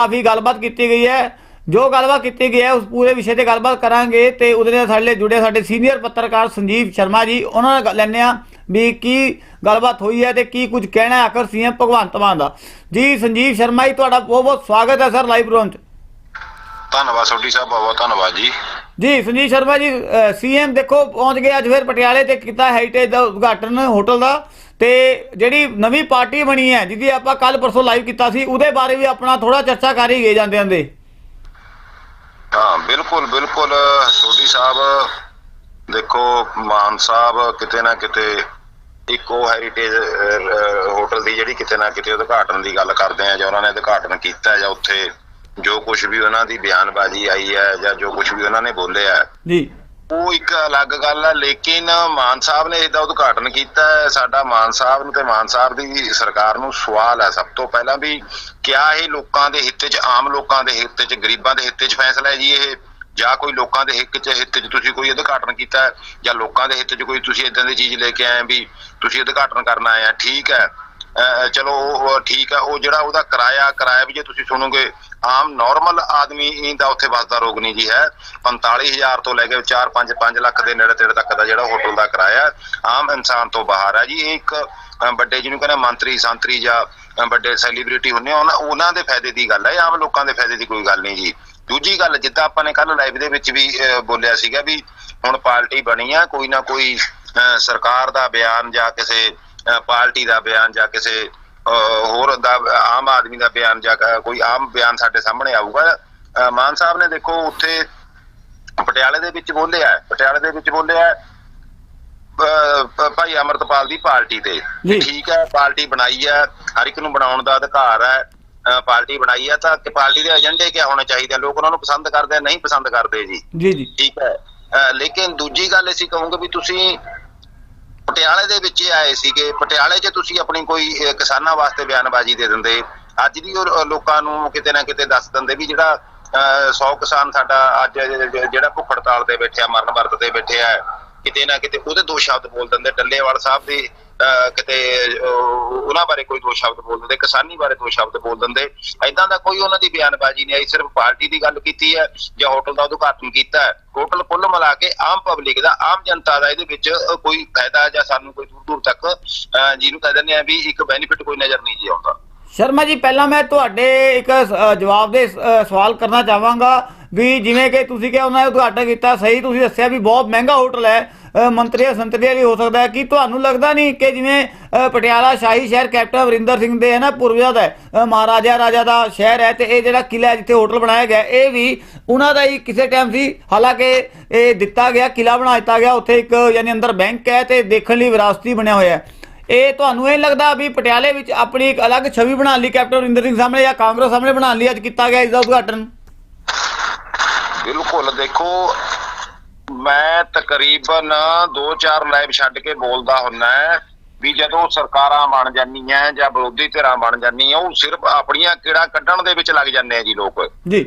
ਕਾਫੀ ਗੱਲਬਾਤ ਕੀਤੀ ਗਈ ਹੈ। ਜੋ ਗੱਲਬਾਤ ਕੀਤੀ ਗਈ ਹੈ ਉਸ ਪੂਰੇ ਵਿਸ਼ੇ ਤੇ ਗੱਲਬਾਤ ਕਰਾਂਗੇ ਤੇ ਉਹਦੇ ਨਾਲ ਸਾਡੇ ਜੁੜੇ ਸਾਡੇ ਸੀਨੀਅਰ ਪੱਤਰਕਾਰ ਸੰਜੀਵ ਸ਼ਰਮਾ ਜੀ ਉਹਨਾਂ ਨਾਲ ਲੈਂਦੇ ਹਾਂ ਵੀ ਕੀ ਗੱਲਬਾਤ ਹੋਈ ਹੈ ਤੇ ਕੀ ਕੁਝ ਕਹਿਣਾ ਆਖਰ ਸੀਐਮ ਭਗਵੰਤ ਮਾਨ ਦਾ। ਜੀ ਸੰਜੀਵ ਸ਼ਰਮਾ ਜੀ ਤੁਹਾਡਾ ਬਹੁਤ ਬਹੁਤ ਸਵਾਗਤ ਹੈ ਸਰ ਲਾਈਵ ਬ੍ਰੌਂਚ ਧੰਨਵਾਦ ਸੋਢੀ ਸਾਹਿਬ ਬਹੁਤ ਧੰਨਵਾਦ ਜੀ। ਜੀ ਸੰਜੀਵ ਸ਼ਰਮਾ ਜੀ ਸੀਐਮ ਦੇਖੋ ਪਹੁੰਚ ਗਏ ਅੱਜ ਫਿਰ ਪਟਿਆਲੇ ਤੇ ਕੀਤਾ ਹੈਰੀਟੇਜ ਦਾ ਉਦਘਾਟਨ ਹੋਟਲ ਦਾ। ਤੇ ਜਿਹੜੀ ਨਵੀਂ ਪਾਰਟੀ ਬਣੀ ਹੈ ਜਿਹਦੀ ਆਪਾਂ ਕੱਲ ਪਰਸੋਂ ਲਾਈਵ ਕੀਤਾ ਸੀ ਉਹਦੇ ਬਾਰੇ ਵੀ ਆਪਣਾ ਥੋੜਾ ਚਰਚਾ ਕਰ ਹੀ ਗਏ ਜਾਂਦੇ ਹਾਂ ਬਿਲਕੁਲ ਬਿਲਕੁਲ ਸੋਢੀ ਸਾਹਿਬ ਦੇਖੋ ਮਾਨ ਸਾਹਿਬ ਕਿਤੇ ਨਾ ਕਿਤੇ ਇੱਕ ਉਹ ਹੈਰੀਟੇਜ ਹੋਟਲ ਦੀ ਜਿਹੜੀ ਕਿਤੇ ਨਾ ਕਿਤੇ ਉਦਘਾਟਨ ਦੀ ਗੱਲ ਕਰਦੇ ਆ ਜਾਂ ਉਹਨਾਂ ਨੇ ਉਦਘਾਟਨ ਕੀਤਾ ਜਾਂ ਉੱਥੇ ਜੋ ਕੁਝ ਵੀ ਉਹਨਾਂ ਦੀ ਬਿਆਨਬਾਜ਼ੀ ਆਈ ਹੈ ਜਾਂ ਜੋ ਕੁਝ ਵੀ ਉਹਨਾਂ ਨੇ ਬੋਲਿਆ ਜੀ। ਉਹ ਇੱਕ ਅਲੱਗ ਗੱਲ ਹੈ ਲੇਕਿਨ ਮਾਨ ਸਾਹਿਬ ਨੇ ਇਹਦਾ ਉਦਘਾਟਨ ਕੀਤਾ ਸਾਡਾ ਮਾਨ ਸਾਹਿਬ ਨੂੰ ਤੇ ਮਾਨ ਸਾਹਿਬ ਦੀ ਸਰਕਾਰ ਨੂੰ ਸਵਾਲ ਹੈ ਸਭ ਤੋਂ ਪਹਿਲਾਂ ਵੀ ਕਿਆ ਇਹ ਲੋਕਾਂ ਦੇ ਹਿੱਤ 'ਚ, ਆਮ ਲੋਕਾਂ ਦੇ ਹਿੱਤ 'ਚ, ਗਰੀਬਾਂ ਦੇ ਹਿੱਤ 'ਚ ਫੈਸਲਾ ਹੈ ਜੀ ਇਹ? ਜਾਂ ਕੋਈ ਲੋਕਾਂ ਦੇ ਹਿੱਤ 'ਚ ਹਿੱਤ 'ਚ ਤੁਸੀਂ ਕੋਈ ਉਦਘਾਟਨ ਕੀਤਾ ਜਾਂ ਲੋਕਾਂ ਦੇ ਹਿੱਤ 'ਚ ਕੋਈ ਤੁਸੀਂ ਇਦਾਂ ਦੀ ਚੀਜ਼ ਲੈ ਕੇ ਆਏ ਵੀ ਤੁਸੀਂ ਉਦਘਾਟਨ ਕਰਨ ਆਏ ਆ? ਠੀਕ ਹੈ। ਚਲੋ ਉਹ ਠੀਕ ਹੈ ਉਹ ਜਿਹੜਾ ਉਹਦਾ ਕਿਰਾਇਆ ਕਿਰਾਇਆ ਵੀ ਜੇ ਤੁਸੀਂ ਸੁਣੋਗੇ ਆਮ ਨਾਰਮਲ ਆਦਮੀ ਦਾ ਉੱਥੇ ਵਸਦਾ ਰੋਗ ਨਹੀਂ ਜੀ ਹੈ। 45000 ਤੋਂ ਲੈ ਕੇ 4 5 5 ਲੱਖ ਦੇ ਨੇੜੇ ਤੇੜੇ ਤੱਕ ਦਾ ਜਿਹੜਾ ਹੋਟਲ ਦਾ ਕਿਰਾਇਆ ਆਮ ਇਨਸਾਨ ਤੋਂ ਬਾਹਰ ਹੈ ਜੀ। ਇਹ ਇੱਕ ਵੱਡੇ ਜਿਹਨੂੰ ਕਹਿੰਦੇ ਮੰਤਰੀ ਸੰਤਰੀ ਜਾਂ ਵੱਡੇ ਸੈਲੀਬ੍ਰਿਟੀ ਹੁੰਦੇ ਆ, ਉਹਨਾਂ ਉਹਨਾਂ ਦੇ ਫਾਇਦੇ ਦੀ ਗੱਲ ਹੈ ਆਮ ਲੋਕਾਂ ਦੇ ਫਾਇਦੇ ਦੀ ਕੋਈ ਗੱਲ ਨਹੀਂ ਜੀ। ਦੂਜੀ ਗੱਲ ਜਿੱਦਾਂ ਆਪਾਂ ਨੇ ਕੱਲ ਲਾਈਵ ਦੇ ਵਿੱਚ ਵੀ ਅਹ, ਬੋਲਿਆ ਸੀਗਾ ਵੀ ਹੁਣ ਪਾਰਟੀ ਬਣੀ ਆ ਕੋਈ ਨਾ ਕੋਈ ਸਰਕਾਰ ਦਾ ਬਿਆਨ ਜਾਂ ਕਿਸੇ ਪਾਰਟੀ ਦਾ ਬਿਆਨ ਜਾਂ ਕਿਸੇ ਹੋਰ ਦਾ ਆਮ ਆਦਮੀ ਦਾ ਬਿਆਨ ਜਾਂ ਕੋਈ ਆਮ ਬਿਆਨ ਸਾਡੇ ਸਾਹਮਣੇ ਆਊਗਾ। ਮਾਨ ਸਾਹਿਬ ਨੇ ਦੇਖੋ ਉੱਥੇ ਪਟਿਆਲੇ ਦੇ ਵਿੱਚ ਬੋਲਿਆ ਪਟਿਆਲੇ ਦੇ ਵਿੱਚ ਬੋਲਿਆ ਭਾਈ ਅਮਰਤਪਾਲ ਦੀ ਪਾਰਟੀ ਤੇ। ਠੀਕ ਹੈ ਪਾਰਟੀ ਬਣਾਈ ਹੈ ਹਰ ਇੱਕ ਨੂੰ ਬਣਾਉਣ ਦਾ ਅਧਿਕਾਰ ਹੈ ਪਾਰਟੀ ਬਣਾਈ ਹੈ ਤਾਂ ਕਿ ਪਾਰਟੀ ਦੇ ਏਜੰਡੇ ਕੀ ਹੋਣੇ ਚਾਹੀਦੇ ਆ? ਲੋਕ ਉਹਨਾਂ ਨੂੰ ਪਸੰਦ ਕਰਦੇ ਨਹੀਂ ਪਸੰਦ ਕਰਦੇ ਜੀ। ਜੀ ਜੀ। ਠੀਕ ਹੈ। ਲੇਕਿਨ ਦੂਜੀ ਗੱਲ ਅਸੀਂ ਕਹੂੰਗੇ ਵੀ ਤੁਸੀਂ ਪਟਿਆਲੇ ਦੇ ਵਿੱਚ ਹੀ ਆਏ ਸੀਗੇ। ਪਟਿਆਲੇ 'ਚ ਤੁਸੀਂ ਆਪਣੀ ਕੋਈ ਕਿਸਾਨਾਂ ਵਾਸਤੇ ਬਿਆਨਬਾਜ਼ੀ ਦੇ ਦਿੰਦੇ। ਅੱਜ ਵੀ ਉਹ ਲੋਕਾਂ ਨੂੰ ਕਿਤੇ ਨਾ ਕਿਤੇ ਦੱਸ ਦਿੰਦੇ ਵੀ ਜਿਹੜਾ 100 ਕਿਸਾਨ ਸਾਡਾ ਅੱਜ ਜਿਹੜਾ ਭੁੱਖ ਹੜਤਾਲ ਤੇ ਬੈਠਿਆ, ਮਰਨ ਵਰਤ ਤੇ ਬੈਠਿਆ ਕਿਤੇ ਨਾ ਕਿਤੇ ਉਹਦੇ ਦੋ ਸ਼ਬਦ ਬੋਲ ਦਿੰਦੇ ਡੱਲੇਵਾਲ ਸਾਹਿਬ ਦੀ ਕਿਤੇ ਉਹਨਾਂ ਬਾਰੇ ਕੋਈ ਦੋ ਸ਼ਬਦ ਬੋਲ ਦਿੰਦੇ ਕਿਸਾਨੀ ਬਾਰੇ ਦੋ ਸ਼ਬਦ ਬੋਲ ਦਿੰਦੇ। ਐਦਾਂ ਦਾ ਕੋਈ ਉਹਨਾਂ ਦੀ ਬਿਆਨਬਾਜ਼ੀ ਨਹੀਂ ਆਈ ਸਿਰਫ ਪਾਰਟੀ ਦੀ ਗੱਲ ਕੀਤੀ ਹੈ ਜਾਂ ਹੋਟਲ ਦਾ ਉਦਘਾਟਨ ਕੀਤਾ ਹੈ। ਟੋਟਲ ਕੁੱਲ ਮਿਲਾ ਕੇ ਆਮ ਪਬਲਿਕ ਦਾ ਆਮ ਜਨਤਾ ਦਾ ਇਹਦੇ ਵਿੱਚ ਕੋਈ ਫਾਇਦਾ ਜਾਂ ਸਾਨੂੰ ਕੋਈ ਦੂਰ ਦੂਰ ਤੱਕ ਅਹ, ਜਿਹਨੂੰ ਕਹਿ ਦਿੰਦੇ ਆ ਵੀ ਇੱਕ ਬੈਨੀਫਿਟ ਕੋਈ ਨਜ਼ਰ ਨਹੀਂ ਜੀ ਆਉਂਦਾ। ਸ਼ਰਮਾ ਜੀ ਪਹਿਲਾਂ ਮੈਂ ਤੁਹਾਡੇ ਇੱਕ ਅ, ਜਵਾਬ ਦੇ ਸਵਾਲ ਕਰਨਾ ਚਾਹਾਂਗਾ ਵੀ ਜਿਵੇਂ ਕਿ ਤੁਸੀਂ ਕਿਹਾ ਉਹਨਾਂ ਨੇ ਉਦਘਾਟਨ ਕੀਤਾ ਸਹੀ ਤੁਸੀਂ ਦੱਸਿਆ ਵੀ ਬਹੁਤ ਮਹਿੰਗਾ ਹੋਟਲ ਹੈ ਅ, ਮੰਤਰੀ ਵੀ ਹੋ ਸਕਦਾ ਹੈ। ਕੀ ਤੁਹਾਨੂੰ ਲੱਗਦਾ ਨਹੀਂ ਕਿ ਜਿਵੇਂ ਪਟਿਆਲਾ ਸ਼ਾਹੀ ਸ਼ਹਿਰ ਕੈਪਟਨ ਅਮਰਿੰਦਰ ਸਿੰਘ ਦੇ ਹੈ ਨਾ ਪੂਰਵਜਾਂ ਦਾ ਮਹਾਰਾਜਾ ਰਾਜਾ ਦਾ ਸ਼ਹਿਰ ਹੈ ਤੇ ਇਹ ਜਿਹੜਾ ਕਿਲਾ ਜਿੱਥੇ ਹੋਟਲ ਬਣਾਇਆ ਗਿਆ ਇਹ ਵੀ ਉਹਨਾਂ ਦਾ ਹੀ ਕਿਸੇ ਟਾਈਮ ਸੀ। ਹਾਲਾਂਕਿ ਇਹ ਦਿੱਤਾ ਗਿਆ ਕਿਲਾ ਬਣਾ ਦਿੱਤਾ ਗਿਆ ਉੱਥੇ ਇੱਕ ਯਾਨੀ ਅੰਦਰ ਬੈਂਕ ਹੈ ਤੇ ਦੇਖਣ ਲਈ ਵਿਰਾਸਤੀ ਬਣਿਆ ਹੋਇਆ ਹੈ। ਇਹ ਤੁਹਾਨੂੰ ਇਹ ਲੱਗਦਾ ਵੀ ਪਟਿਆਲੇ ਵਿੱਚ ਆਪਣੀ ਇੱਕ ਅਲੱਗ ਛਵੀ ਬਣਾ ਲਈ ਕੈਪਟਨ ਅਮਰਿੰਦਰ ਸਿੰਘ ਸਾਹਮਣੇ ਜਾਂ ਕਾਂਗਰਸ ਸਾਹਮਣੇ ਬਣਾ ਲਈ? ਅੱਜ ਕੀਤਾ ਗਿਆ ਇਸ ਦਾ ਉਦਘਾਟਨ। ਬਿਲਕੁਲ ਦੇਖੋ ਮੈਂ ਤਕਰੀਬਨ 2-4 ਲਾਈਵ ਛੱਡ ਕੇ ਬੋਲਦਾ ਹੁੰਨਾ ਹੈ ਵੀ ਜਦੋਂ ਸਰਕਾਰਾਂ ਬਣ ਜਾਂਦੀਆਂ ਜਾਂ ਵਿਰੋਧੀ ਧਿਰਾਂ ਬਣ ਜਾਂਦੀਆਂ ਉਹ ਸਿਰਫ ਆਪਣੀਆਂ ਕਿਹੜਾ ਕੱਢਣ ਦੇ ਵਿੱਚ ਲੱਗ ਜਾਂਦੇ ਆ ਜੀ ਲੋਕ। ਜੀ।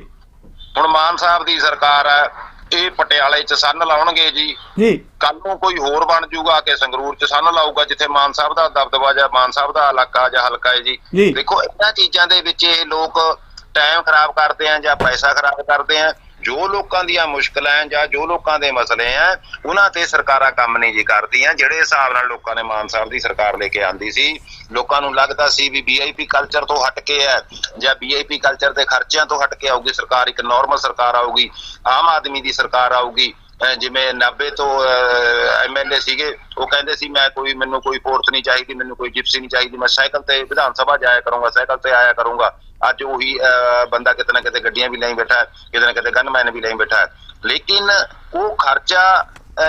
ਹੁਣ ਮਾਨ ਸਾਹਿਬ ਦੀ ਸਰਕਾਰ ਹੈ ਇਹ ਪਟਿਆਲੇ 'ਚ ਸੰਨ ਲਾਉਣਗੇ ਜੀ। ਜੀ। ਕੱਲ ਨੂੰ ਕੋਈ ਹੋਰ ਬਣ ਜਾਊਗਾ ਕਿ ਸੰਗਰੂਰ 'ਚ ਸੰਨ ਲਾਊਗਾ ਜਿੱਥੇ ਮਾਨ ਸਾਹਿਬ ਦਾ ਦਬਦਬਾ ਜਾਂ ਮਾਨ ਸਾਹਿਬ ਦਾ ਇਲਾਕਾ ਜਾਂ ਹਲਕਾ ਹੈ ਜੀ। ਦੇਖੋ ਇਹਨਾਂ ਚੀਜ਼ਾਂ ਦੇ ਵਿੱਚ ਇਹ ਲੋਕ ਟਾਈਮ ਖਰਾਬ ਕਰਦੇ ਆ ਜਾਂ ਪੈਸਾ ਖਰਾਬ ਕਰਦੇ ਆ। ਜੋ ਲੋਕਾਂ ਦੀਆਂ ਮੁਸ਼ਕਲਾਂ ਹੈ ਜਾਂ ਜੋ ਲੋਕਾਂ ਦੇ ਮਸਲੇ ਹੈ ਉਹਨਾਂ ਤੇ ਸਰਕਾਰਾਂ ਕੰਮ ਨਹੀਂ ਜੀ ਕਰਦੀਆਂ, ਜਿਹੜੇ ਹਿਸਾਬ ਨਾਲ ਲੋਕਾਂ ਨੇ ਮਾਨ ਸਾਹਿਬ ਦੀ ਸਰਕਾਰ ਲੈ ਕੇ ਆਂਦੀ ਸੀ, ਲੋਕਾਂ ਨੂੰ ਲੱਗਦਾ ਸੀ ਵੀ ਵੀਆਈਪੀ ਕਲਚਰ ਤੋਂ ਹਟ ਕੇ ਹੈ, ਜਾਂ ਵੀਆਈਪੀ ਕਲਚਰ ਦੇ ਖਰਚਿਆਂ ਤੋਂ ਹਟ ਕੇ ਆਊਗੀ, ਸਰਕਾਰ ਇੱਕ ਨਾਰਮਲ ਸਰਕਾਰ ਆਊਗੀ, ਆਮ ਆਦਮੀ ਦੀ ਸਰਕਾਰ ਆਊਗੀ ਜਿਵੇਂ 90 ਤੋਂ ਐਮਐਲਏ ਸੀਗੇ, ਉਹ ਕਹਿੰਦੇ ਸੀ, ਮੈਂ ਕੋਈ, ਮੈਨੂੰ ਕੋਈ ਫੋਰਸ ਨਹੀਂ ਚਾਹੀਦੀ, ਮੈਨੂੰ ਕੋਈ ਜਿਪਸੀ ਨਹੀਂ ਚਾਹੀਦੀ, ਮੈਂ ਸਾਈਕਲ ਤੇ ਵਿਧਾਨ ਸਭਾ ਜਾਇਆ ਕਰੂੰਗਾ, ਸਾਈਕਲ ਤੇ ਆਇਆ ਕਰੂੰਗਾ। ਅੱਜ ਉਹੀ ਬੰਦਾ ਕਿਤੇ ਨਾ ਕਿਤੇ ਗੱਡੀਆਂ ਵੀ ਲਈ ਬੈਠਾ ਕਿਤੇ ਨਾ ਕਿਤੇ ਗਨਮੈਨ ਵੀ ਲਈ ਬੈਠਾ। ਲੇਕਿਨ ਉਹ ਖਰਚਾ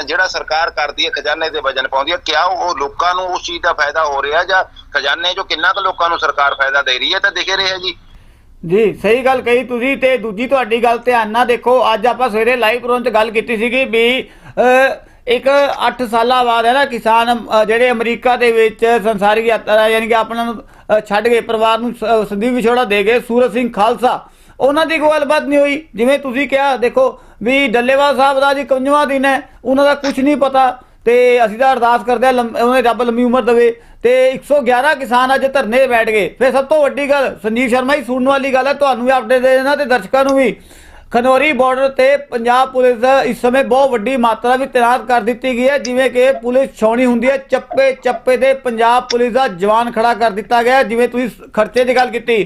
ਜਿਹੜਾ ਸਰਕਾਰ ਕਰਦੀ ਹੈ ਖਜ਼ਾਨੇ ਤੇ ਵਜਨ ਪਾਉਂਦੀ ਹੈ ਕਿਆ ਉਹ ਲੋਕਾਂ ਨੂੰ ਉਸ ਚੀਜ਼ ਦਾ ਫਾਇਦਾ ਹੋ ਰਿਹਾ ਜਾਂ ਖਜ਼ਾਨੇ 'ਚੋਂ ਕਿੰਨਾ ਕੁ ਲੋਕਾਂ ਨੂੰ ਸਰਕਾਰ ਫਾਇਦਾ ਦੇ ਰਹੀ ਹੈ ਤਾਂ ਦਿਖ ਰਿਹਾ ਜੀ। ਜੀ ਸਹੀ ਗੱਲ ਕਹੀ ਤੁਸੀਂ ਤੇ ਦੂਜੀ ਤੁਹਾਡੀ ਗੱਲ ਧਿਆਨ ਨਾਲ ਦੇਖੋ ਅੱਜ ਆਪਾਂ ਸਵੇਰੇ ਲਾਈਵ ਪ੍ਰੋਗਰਾਮ 'ਚ ਗੱਲ ਕੀਤੀ ਸੀਗੀ ਵੀ ਅ, ਇੱਕ 8 ਸਾਲਾਂ ਬਾਅਦ ਹੈ ਨਾ ਕਿਸਾਨ ਜਿਹੜੇ ਅਮਰੀਕਾ ਦੇ ਵਿੱਚ ਸੰਸਾਰਿਕ ਯਾਤਰਾ ਯਾਨੀ ਕਿ ਆਪਣਾ ਛੱਡ ਗਏ, ਪਰਿਵਾਰ ਨੂੰ ਸ- ਸੰਦੀਪ ਵਿਛੋੜਾ ਦੇ ਗਏ, ਸੂਰਜ ਸਿੰਘ ਖਾਲਸਾ। ਉਹਨਾਂ ਦੀ ਕੋਈ ਗੱਲਬਾਤ ਨਹੀਂ ਹੋਈ। ਜਿਵੇਂ ਤੁਸੀਂ ਕਿਹਾ, ਦੇਖੋ ਵੀ ਡੱਲੇਵਾਲ ਸਾਹਿਬ ਦਾ ਜੀ 51ਵਾਂ ਦਿਨ ਹੈ, ਉਹਨਾਂ ਦਾ ਕੁਝ ਨਹੀਂ ਪਤਾ। ਤੇ ਅਸੀਂ ਤਾਂ ਅਰਦਾਸ ਕਰਦੇ ਆ ਉਹਨੇ ਰੱਬ ਲੰਮੀ ਉਮਰ ਦੇਵੇ। ਤੇ 111 ਕਿਸਾਨ ਅੱਜ ਧਰਨੇ ਤੇ ਬੈਠ ਗਏ। ਫਿਰ ਸਭ ਤੋਂ ਵੱਡੀ ਗੱਲ ਸੰਜੀਵ ਸ਼ਰਮਾ ਹੀ ਸੁਣਨ ਵਾਲੀ ਗੱਲ ਹੈ, ਤੁਹਾਨੂੰ ਵੀ ਅਪਡੇਟ ਦੇ ਦੇਣਾ ਤੇ ਦਰਸ਼ਕਾਂ ਨੂੰ ਵੀ। ਖਨੌਰੀ ਬਾਰਡਰ ਤੇ ਪੰਜਾਬ ਪੁਲਿਸ ਦਾ ਇਸ ਸਮੇਂ ਬਹੁਤ ਵੱਡੀ ਮਾਤਰਾ ਵਿੱਚ ਤੈਨਾਤ ਕਰ ਦਿੱਤੀ ਗਈ ਹੈ, ਜਿਵੇਂ ਕਿ ਪੁਲਿਸ ਛਾਉਣੀ ਹੁੰਦੀ ਹੈ, ਚੱਪੇ ਚੱਪੇ ਤੇ ਪੰਜਾਬ ਪੁਲਿਸ ਦਾ ਜਵਾਨ ਖੜਾ ਕਰ ਦਿੱਤਾ ਗਿਆ ਜਿਵੇਂ ਤੁਸੀਂ ਖਰਚੇ ਦੀ ਗੱਲ ਕੀਤੀ।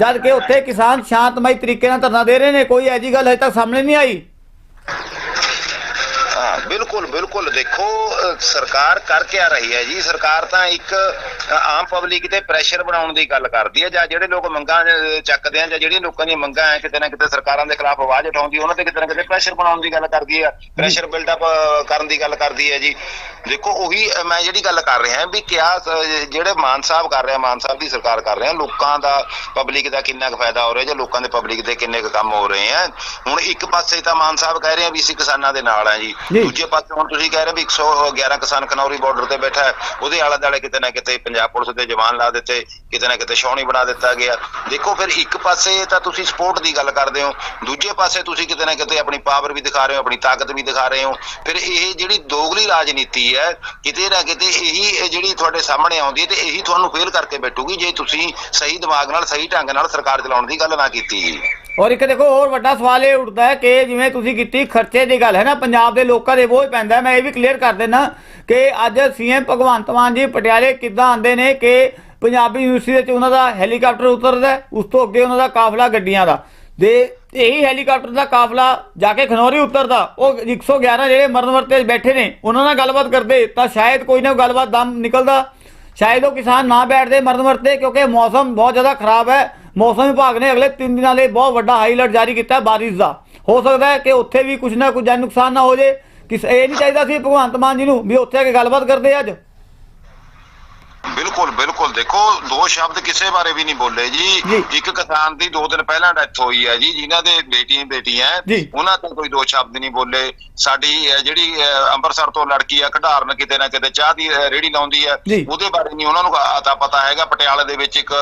ਜਦ ਕਿ ਉੱਥੇ ਕਿਸਾਨ ਸ਼ਾਂਤਮਈ ਤਰੀਕੇ ਨਾਲ ਧਰਨਾ ਦੇ ਰਹੇ ਨੇ, ਕੋਈ ਐਜੀ ਗੱਲ ਹਜੇ ਤੱਕ ਸਾਹਮਣੇ ਨਹੀਂ ਆਈ। ਹਾਂ ਬਿਲਕੁਲ ਬਿਲਕੁਲ। ਦੇਖੋ ਸਰਕਾਰ ਕਰ ਕਿਆ ਰਹੀ ਹੈ ਜੀ। ਸਰਕਾਰ ਤਾਂ ਇੱਕ ਆਮ ਪਬਲਿਕ ਤੇ ਪ੍ਰੈਸ਼ਰ ਬਣਾਉਣ ਦੀ ਗੱਲ ਕਰਦੀ ਹੈ ਜਾਂ ਜਿਹੜੇ ਲੋਕ ਮੰਗਾਂ ਚੱਕਦੇ ਆ ਜਾਂ ਜਿਹੜੀਆਂ ਲੋਕਾਂ ਦੀਆਂ ਮੰਗਾਂ ਹੈ ਕਿਤੇ ਨਾ ਕਿਤੇ ਸਰਕਾਰਾਂ ਦੇ ਖਿਲਾਫ ਆਵਾਜ਼ ਉਠਾਉਂਦੀ ਉਹਨਾਂ ਤੇ ਕਿਤੇ ਨਾ ਕਿਤੇ ਪ੍ਰੈਸ਼ਰ ਬਣਾਉਣ ਦੀ ਗੱਲ ਕਰਦੀ ਹੈ। ਪ੍ਰੈਸ਼ਰ ਬਿਲਡਅਪ ਕਰਨ ਦੀ ਗੱਲ ਕਰਦੀ ਹੈ ਜੀ। ਦੇਖੋ ਉਹੀ ਮੈਂ ਜਿਹੜੀ ਗੱਲ ਕਰ ਰਿਹਾ ਵੀ ਕਿਆ ਜਿਹੜੇ ਮਾਨ ਸਾਹਿਬ ਕਰ ਰਿਹਾ ਮਾਨ ਸਾਹਿਬ ਦੀ ਸਰਕਾਰ ਕਰ ਰਿਹਾ ਲੋਕਾਂ ਦਾ ਪਬਲਿਕ ਦਾ ਕਿੰਨਾ ਕੁ ਫਾਇਦਾ ਹੋ ਰਿਹਾ ਜਾਂ ਲੋਕਾਂ ਦੇ ਪਬਲਿਕ ਦੇ ਕਿੰਨੇ ਕੁ ਕੰਮ ਹੋ ਰਹੇ ਆ। ਹੁਣ ਇੱਕ ਪਾਸੇ ਤਾਂ ਮਾਨ ਸਾਹਿਬ ਕਹਿ ਰਹੇ ਆ ਵੀ ਅਸੀਂ ਕਿਸਾਨਾਂ ਦੇ ਨਾਲ ਆ ਜੀ। ਦੂਜੇ ਪਾਸੇ ਹੁਣ ਤੁਸੀਂ ਕਹਿ ਰਹੇ ਵੀ 111 ਕਿਸਾਨ ਖਨੌਰੀ ਬਾਰਡਰ ਤੇ ਬੈਠਾ ਹੈ, ਉਹਦੇ ਆਲੇ ਦੁਆਲੇ ਕਿਤੇ ਨਾ ਕਿਤੇ ਪੰਜਾਬ ਪੁਲਿਸ ਦੇ ਜਵਾਨ ਲਾ ਦਿੱਤੇ, ਕਿਤੇ ਨਾ ਕਿਤੇ ਛਾਉਣੀ ਬਣਾ ਦਿੱਤਾ ਗਿਆ। ਦੇਖੋ ਫਿਰ ਇੱਕ ਪਾਸੇ ਤਾਂ ਤੁਸੀਂ ਸਪੋਰਟ ਦੀ ਗੱਲ ਕਰਦੇ ਹੋ, ਦੂਜੇ ਪਾਸੇ ਤੁਸੀਂ ਕਿਤੇ ਨਾ ਕਿਤੇ ਆਪਣੀ ਪਾਵਰ ਵੀ ਦਿਖਾ ਰਹੇ ਹੋ, ਆਪਣੀ ਤਾਕਤ ਵੀ ਦਿਖਾ ਰਹੇ ਹੋ। ਫਿਰ ਇਹ ਜਿਹੜੀ ਦੋਗਲੀ ਰਾਜਨੀਤੀ ਹੈ, ਕਿਤੇ ਨਾ ਕਿਤੇ ਇਹੀ ਜਿਹੜੀ ਤੁਹਾਡੇ ਸਾਹਮਣੇ ਆਉਂਦੀ ਹੈ ਤੇ ਇਹੀ ਤੁਹਾਨੂੰ ਫੇਲ ਕਰਕੇ ਬੈਠੂਗੀ ਜੇ ਤੁਸੀਂ ਸਹੀ ਦਿਮਾਗ ਨਾਲ, ਸਹੀ ਢੰਗ ਨਾਲ ਸਰਕਾਰ ਚਲਾਉਣ ਦੀ ਗੱਲ ਨਾ ਕੀਤੀ। ਜੀ ਔਰ ਇੱਕ ਦੇਖੋ ਹੋਰ ਵੱਡਾ ਸਵਾਲ ਇਹ ਉੱਠਦਾ ਹੈ ਕਿ ਜਿਵੇਂ ਤੁਸੀਂ ਕੀਤੀ ਖਰਚੇ ਦੀ ਗੱਲ ਹੈ ਨਾ, ਪੰਜਾਬ ਦੇ ਲੋਕਾਂ ਦੇ ਬੋਝ ਪੈਂਦਾ ਮੈਂ ਇਹ ਵੀ ਕਲੀਅਰ ਕਰ ਦੇਣਾ ਕਿ ਅੱਜ ਸੀਐਮ ਭਗਵੰਤ ਮਾਨ ਜੀ ਪਟਿਆਲੇ ਕਿੱਦਾਂ ਆਉਂਦੇ ਨੇ ਕਿ ਪੰਜਾਬੀ ਯੂਨੀਵਰਸਿਟੀ ਵਿੱਚ ਉਹਨਾਂ ਦਾ ਹੈਲੀਕਾਪਟਰ ਉਤਰਦਾ ਉਸ ਤੋਂ ਅੱਗੇ ਉਹਨਾਂ ਦਾ ਕਾਫਲਾ ਗੱਡੀਆਂ ਦਾ। ਦੇ ਇਹੀ ਹੈਲੀਕਾਪਟਰ ਦਾ ਕਾਫਲਾ ਜਾ ਕੇ ਖਨੌਰੀ ਉਤਰਦਾ, ਉਹ 111 ਜਿਹੜੇ ਮਰਨ ਵਰਤੇ ਬੈਠੇ ਨੇ, ਉਹਨਾਂ ਨਾਲ ਗੱਲਬਾਤ ਕਰਦੇ, ਤਾਂ ਸ਼ਾਇਦ ਕੋਈ ਨਾ ਕੋਈ ਗੱਲਬਾਤ ਦਮ ਨਿਕਲਦਾ। ਸ਼ਾਇਦ ਉਹ ਕਿਸਾਨ ਨਾ ਬੈਠਦੇ ਮਰਨ ਵਰਤੇ, ਕਿਉਂਕਿ ਮੌਸਮ ਬਹੁਤ ਜ਼ਿਆਦਾ ਖਰਾਬ ਹੈ। ਮੌਸਮ ਵਿਭਾਗ ਨੇ ਅਗਲੇ 3 ਦਿਨਾਂ ਲਈ ਬਹੁਤ ਵੱਡਾ ਹਾਈ ਅਲਰਟ ਜਾਰੀ ਕੀਤਾ ਹੈ ਬਾਰਿਸ਼ ਦਾ। ਹੋ ਸਕਦਾ ਹੈ ਕਿ ਉੱਥੇ ਵੀ ਕੁਝ ਨਾ ਕੁਝ ਨੁਕਸਾਨ ਨਾ ਹੋ ਜੇ। ਕਿਸ ਇਹ ਨਹੀਂ ਚਾਹੀਦਾ ਸੀ ਭਗਵੰਤ ਮਾਨ ਜੀ ਨੂੰ ਵੀ ਉੱਥੇ ਆ ਕੇ ਗੱਲਬਾਤ ਕਰਦੇ ਅੱਜ। ਬਿਲਕੁਲ ਬਿਲਕੁਲ ਦੇਖੋ ਦੋ ਸ਼ਬਦ ਕਿਸੇ ਬਾਰੇ ਵੀ ਨਹੀਂ ਬੋਲੇ ਜੀ। ਇੱਕ ਕਿਸਾਨ ਦੀ ਦੋ ਦਿਨ ਪਹਿਲਾਂ ਡੈਥ ਹੋਈ ਹੈ ਜੀ ਜਿਨ੍ਹਾਂ ਦੇ ਬੇਟੀਆਂ ਬੇਟੀਆਂ। ਉਹਨਾਂ ਤੋਂ ਕੋਈ ਦੋ ਸ਼ਬਦ ਨਹੀਂ ਬੋਲੇ ਸਾਡੀ ਜਿਹੜੀ ਅੰਮ੍ਰਿਤਸਰ ਤੋਂ ਲੜਕੀ ਆ ਖਡਾਰਨ ਕਿਤੇ ਨਾ ਕਿਤੇ ਚਾਹ ਦੀ ਰੇਹੜੀ ਲਾਉਂਦੀ ਹੈ ਜੀ। ਉਹਦੇ ਬਾਰੇ ਨਹੀਂ ਉਹਨਾਂ ਨੂੰ ਆਤਾ ਪਤਾ ਹੈਗਾ ਪਟਿਆਲੇ ਦੇ ਵਿੱਚ ਇੱਕ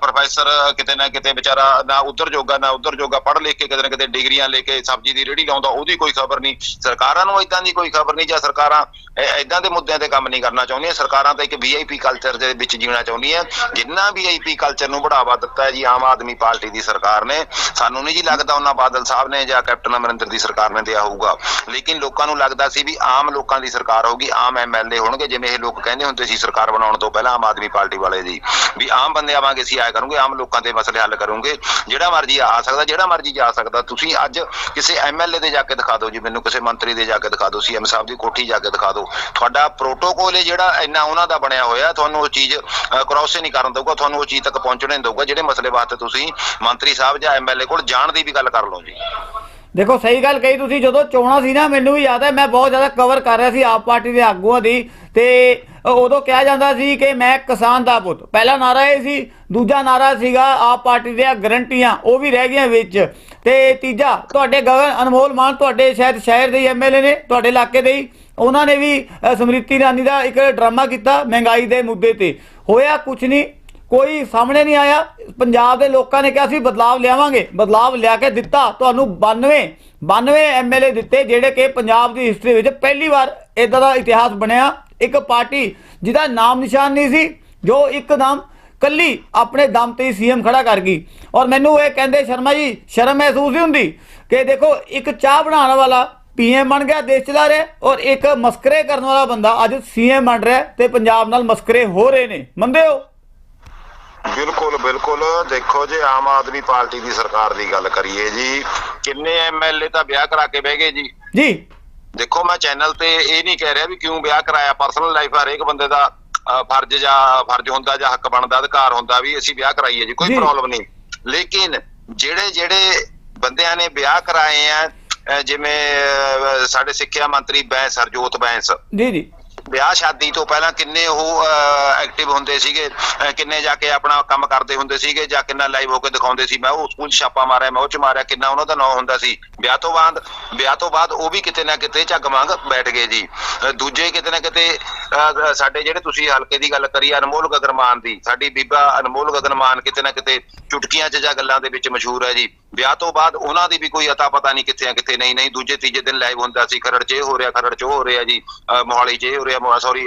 ਪ੍ਰੋਫੈਸਰ ਕਿਤੇ ਨਾ ਕਿਤੇ ਵਿਚਾਰਾ ਨਾ ਉਧਰ ਜੋਗਾ ਨਾ ਉਧਰ ਜੋਗਾ ਪੜ੍ਹ ਲਿਖ ਕੇ ਕਿਤੇ ਨਾ ਕਿਤੇ ਡਿਗਰੀਆਂ ਲੈ ਕੇ ਸਬਜ਼ੀ ਦੀ ਰੇਹੜੀ ਲਾਉਂਦਾ ਉਹਦੀ ਕੋਈ ਖਬਰ ਨਹੀਂ ਸਰਕਾਰਾਂ ਨੂੰ ਇਦਾਂ ਦੀ ਕੋਈ ਖਬਰ ਨਹੀਂ ਜਾਂ ਸਰਕਾਰਾਂ ਇਦਾਂ ਦੇ ਮੁੱਦਿਆਂ ਤੇ ਕੰਮ ਨਹੀਂ ਕਰਨਾ ਚਾਹੁੰਦੀਆਂ ਸਰਕਾਰਾਂ ਤਾਂ ਇੱਕ ਵੀਆਈਪੀ ਕਲਚਰ ਦੇ ਵਿੱਚ ਜੀਣਾ ਚਾਹੁੰਦੀਆਂ ਜਿੰਨਾ ਵੀਆਈਪੀ ਕਲਚਰ ਨੂੰ ਬੜਾਵਾ ਦਿੱਤਾ ਹੈ ਜੀ, ਆਮ ਆਦਮੀ ਪਾਰਟੀ ਦੀ ਸਰਕਾਰ ਨੇ, ਸਾਨੂੰ ਨਹੀਂ ਜੀ ਲੱਗਦਾ ਉਹਨਾਂ ਬਾਦਲ ਸਾਹਿਬ ਨੇ ਜਾਂ ਕੈਪਟਨ ਅਮਰਿੰਦਰ ਦੀ ਸਰਕਾਰ ਨੇ ਦਿਆ ਹੋਊਗਾ। ਲੇਕਿਨ ਲੋਕਾਂ ਨੂੰ ਲੱਗਦਾ ਸੀ ਵੀ ਆਮ ਲੋਕਾਂ ਦੀ ਸਰਕਾਰ ਹੋਊਗੀ, ਆਮ ਐਮਐਲਏ ਹੋਣਗੇ, ਜਿਵੇਂ ਇਹ ਲੋਕ ਕਹਿੰਦੇ ਹੁੰਦੇ ਸੀ ਸਰਕਾਰ ਬਣਾਉਣ ਤੋਂ ਪਹਿਲਾਂ ਆਮ ਆਦਮੀ ਪਾਰਟੀ ਵਾਲੇ ਜੀ। ਵੀ ਆਮ ਬੰਦੇ ਆਵਾਂਗੇ, ਅਸੀਂ ਆਇਆ ਕਰੂੰਗੇ, ਆਮ ਲੋਕਾਂ ਦੇ ਮਸਲੇ ਹੱਲ ਕਰੂੰਗੇ। ਜਿਹੜਾ ਮਰਜ਼ੀ ਆ ਸਕਦਾ, ਜਿਹੜਾ ਮਰਜ਼ੀ ਜਾ ਸਕਦਾ, ਤੁਸੀਂ ਅੱਜ ਕਿਸੇ ਐਮਐਲਏ ਦੇ ਜਾ ਕੇ ਦਿਖਾ ਦਿਓ ਜੀ, ਮੈਨੂੰ ਕਿਸੇ ਮੰਤਰੀ ਦੇ ਜਾ ਕੇ ਦਿਖਾ ਦਿਓ ਸੀਐਮ ਸਾਹਿਬ ਦੀ ਕੋਠੀ ਜਾ ਕੇ ਦਿਖਾ ਦਿਓ। ਤੁਹਾਡਾ ਪ੍ਰੋਟੋਕੋਲ ਹੈ ਜਿਹੜਾ, ਇੰਨਾ ਉਹਨਾਂ ਦਾ ਬਣਿਆ ਹੋਇਆ ਤੁਹਾਨੂੰ ਉਹ ਚੀਜ਼ ਕ੍ਰਾਸ ਹੀ ਨਹੀਂ ਕਰਨ ਦਊਗਾ, ਤੁਹਾਨੂੰ ਉਹ ਚੀਜ਼ ਤੱਕ ਪਹੁੰਚਣ ਨਹੀਂ ਦਊਗਾ, ਜਿਹੜੇ ਮਸਲੇ ਵਾਸਤੇ ਤੁਸੀਂ ਮੰਤਰੀ ਸਾਹਿਬ ਜਾਂ ਐਮਐਲਏ ਕੋਲ ਜਾਣ ਦੀ ਵੀ ਗੱਲ ਕਰ ਲਓ ਜੀ। ਦੇਖੋ, ਸਹੀ ਗੱਲ ਕਹੀ ਤੁਸੀਂ, ਜਦੋਂ ਚੋਣਾਂ ਸੀ ਨਾ, ਮੈਨੂੰ ਵੀ ਯਾਦ ਹੈ, ਮੈਂ ਬਹੁਤ ਜ਼ਿਆਦਾ ਕਵਰ ਕਰ ਰਿਹਾ ਸੀ ਆਪ ਪਾਰਟੀ ਦੇ ਆਗੂਆਂ ਦੀ, ਤੇ ਉਦੋਂ ਕਿਹਾ ਜਾਂਦਾ ਸੀ ਕਿ ਮੈਂ ਕਿਸਾਨ ਦਾ ਪੁੱਤ। ਪਹਿਲਾ ਨਾਰਾ ਇਹ ਸੀ, ਦੂਜਾ ਨਾਰਾ ਸੀਗਾ ਆਪ ਪਾਰਟੀ ਦੀਆਂ ਗਰੰਟੀਆਂ, ਉਹ ਵੀ ਰਹਿ ਗਈਆਂ ਵਿੱਚ। ਤੇ ਤੀਜਾ, ਤੁਹਾਡੇ ਗਗਨ ਅਨਮੋਲ ਮਾਨ ਤੁਹਾਡੇ ਸ਼ਾਇਦ ਸ਼ਹਿਰ ਦੇ ਐਮਐਲਏ ਨੇ, ਤੁਹਾਡੇ ਇਲਾਕੇ ਦੇ ਹੀ। ਉਹਨਾਂ ਨੇ ਵੀ ਸਮ੍ਰਿਤੀ ਇਰਾਨੀ ਦਾ ਇੱਕ ਡਰਾਮਾ ਕੀਤਾ ਮਹਿੰਗਾਈ ਦੇ ਮੁੱਦੇ ਤੇ। ਹੋਇਆ ਕੁਝ ਨਹੀਂ, ਕੋਈ ਸਾਹਮਣੇ ਨਹੀਂ ਆਇਆ। ਪੰਜਾਬ ਦੇ ਲੋਕਾਂ ਨੇ ਕਿਹਾ ਸੀ, ਬਦਲਾਵ ਲਿਆਵਾਂਗੇ, ਬਦਲਾਵ ਲਿਆ ਕੇ ਦਿੱਤਾ, ਤੁਹਾਨੂੰ 92 92 ਐਮਐਲਏ ਦਿੱਤੇ, ਜਿਹੜੇ ਕਿ ਪੰਜਾਬ ਦੀ ਹਿਸਟਰੀ ਵਿੱਚ ਪਹਿਲੀ ਵਾਰ ਇਦਾਂ ਦਾ ਇਤਿਹਾਸ ਬਣਿਆ। ਇੱਕ ਪਾਰਟੀ ਜਿਹਦਾ ਨਾਮ ਨਿਸ਼ਾਨ ਨਹੀਂ ਸੀ, ਜੋ ਇੱਕ ਇੱਕਦਮ ਕੱਲੀ ਆਪਣੇ ਦਮ ਤੇ ਸੀਐਮ ਖੜਾ ਕਰ ਗਈ। ਔਰ ਮੈਨੂੰ ਇਹ ਕਹਿੰਦੇ, ਸ਼ਰਮਾ ਜੀ, ਸ਼ਰਮ ਮਹਿਸੂਸ ਨਹੀਂ ਹੁੰਦੀ ਕਿ ਦੇਖੋ, ਇੱਕ ਚਾਹ ਬਣਾਉਣ ਵਾਲਾ ਪੀਐਮ ਬਣ ਗਿਆ ਦੇਸ਼ ਚਲਾ ਰਿਹਾ ਔਰ ਇੱਕ ਮਸਕਰੇ ਕਰਨ ਵਾਲਾ ਬੰਦਾ ਅੱਜ ਸੀਐਮ ਬਣ ਰਿਹਾ ਤੇ ਪੰਜਾਬ ਨਾਲ ਮਸਕਰੇ ਹੋ ਰਹੇ ਨੇ। ਮੰਨਦੇ ਹੋ? ਬਿਲਕੁਲ ਬਿਲਕੁਲ। ਦੇਖੋ ਜੇ ਆਮ ਆਦਮੀ ਪਾਰਟੀ ਦੀ ਸਰਕਾਰ ਦੀ ਗੱਲ ਕਰੀਏ ਜੀ ਕਿੰਨੇ ਐਮਐਲਏ ਤਾਂ ਵਿਆਹ ਕਰਾ ਕੇ ਬਹਿ ਗਏ ਜੀ। ਜੀ। ਦੇਖੋ ਮੈਂ ਚੈਨਲ ਤੇ ਇਹ ਨਹੀਂ ਕਹਿ ਰਿਹਾ ਵੀ ਕਿਉਂ ਵਿਆਹ ਕਰਾਇਆ ਪਰਸਨਲ ਲਾਈਫ ਹਰੇਕ ਬੰਦੇ ਦਾ ਫਰਜ਼ ਜਾਂ ਫਰਜ਼ ਹੁੰਦਾ ਜਾਂ ਹੱਕ ਬਣਦਾ ਅਧਿਕਾਰ ਹੁੰਦਾ ਵੀ ਅਸੀਂ ਵਿਆਹ ਕਰਾਈਏ ਜੀ ਕੋਈ। ਪ੍ਰੋਬਲਮ ਨਹੀਂ। ਲੇਕਿਨ ਜਿਹੜੇ ਜਿਹੜੇ ਬੰਦਿਆਂ ਨੇ ਵਿਆਹ ਕਰਾਏ ਆ ਜਿਵੇਂ ਸਾਡੇ ਸਿੱਖਿਆ ਮੰਤਰੀ ਬੈਂਸ ਹਰਜੋਤ ਬੈਂਸ। ਜੀ ਜੀ। ਵਿਆਹ ਸ਼ਾਦੀ ਤੋਂ ਪਹਿਲਾਂ ਕਿੰਨੇ ਉਹ ਐਕਟਿਵ ਹੁੰਦੇ ਸੀਗੇ ਕਿੰਨੇ ਜਾ ਕੇ ਆਪਣਾ ਕੰਮ ਕਰਦੇ ਹੁੰਦੇ ਸੀਗੇ ਜਾਂ ਕਿੰਨਾ ਲਾਈਵ ਹੋ ਕੇ ਦਿਖਾਉਂਦੇ ਸੀ। ਮੈਂ ਉਹ ਸਕੂਲ ਛਾਪਾ ਮਾਰਿਆ ਮੈਂ ਉਹ ਚ ਮਾਰਿਆ ਕਿੰਨਾ ਉਹਨਾਂ ਦਾ ਨਾਂ ਹੁੰਦਾ ਸੀ। ਵਿਆਹ ਤੋਂ ਬਾਅਦ ਵਿਆਹ ਤੋਂ ਬਾਅਦ ਉਹ ਵੀ ਕਿਤੇ ਨਾ ਕਿਤੇ ਝੱਗ ਮੰਗ ਬੈਠ ਗਏ ਜੀ। ਦੂਜੇ ਕਿਤੇ ਨਾ ਕਿਤੇ ਸਾਡੇ ਜਿਹੜੇ ਤੁਸੀਂ ਹਲਕੇ ਦੀ ਗੱਲ ਕਰੀ, ਅਨਮੋਲ ਗਗਨਮਾਨ ਦੀ, ਸਾਡੀ ਬੀਬਾ ਅਨਮੋਲ ਗਗਨਮਾਨ ਕਿਤੇ ਨਾ ਕਿਤੇ ਚੁਟਕੀਆਂ 'ਚ ਜਾਂ ਗੱਲਾਂ ਦੇ ਵਿੱਚ ਮਸ਼ਹੂਰ ਹੈ ਜੀ। ਵਿਆਹ ਤੋਂ ਬਾਅਦ ਉਹਨਾਂ ਦੀ ਵੀ ਕੋਈ ਅਤਾ ਪਤਾ ਨਹੀਂ ਕਿੱਥੇ ਆ, ਕਿੱਥੇ ਨਹੀਂ ਨਹੀਂ, ਦੂਜੇ, ਤੀਜੇ ਦਿਨ ਲਾਈਵ ਹੁੰਦਾ ਸੀ, ਖਰੜ 'ਚ ਇਹ ਹੋ ਰਿਹਾ, ਖਰੜ 'ਚ ਉਹ ਹੋ ਰਿਹਾ ਜੀ ਮੋਹਾਲੀ 'ਚ ਇਹ ਹੋ ਰਿਹਾ ਸੌਰੀ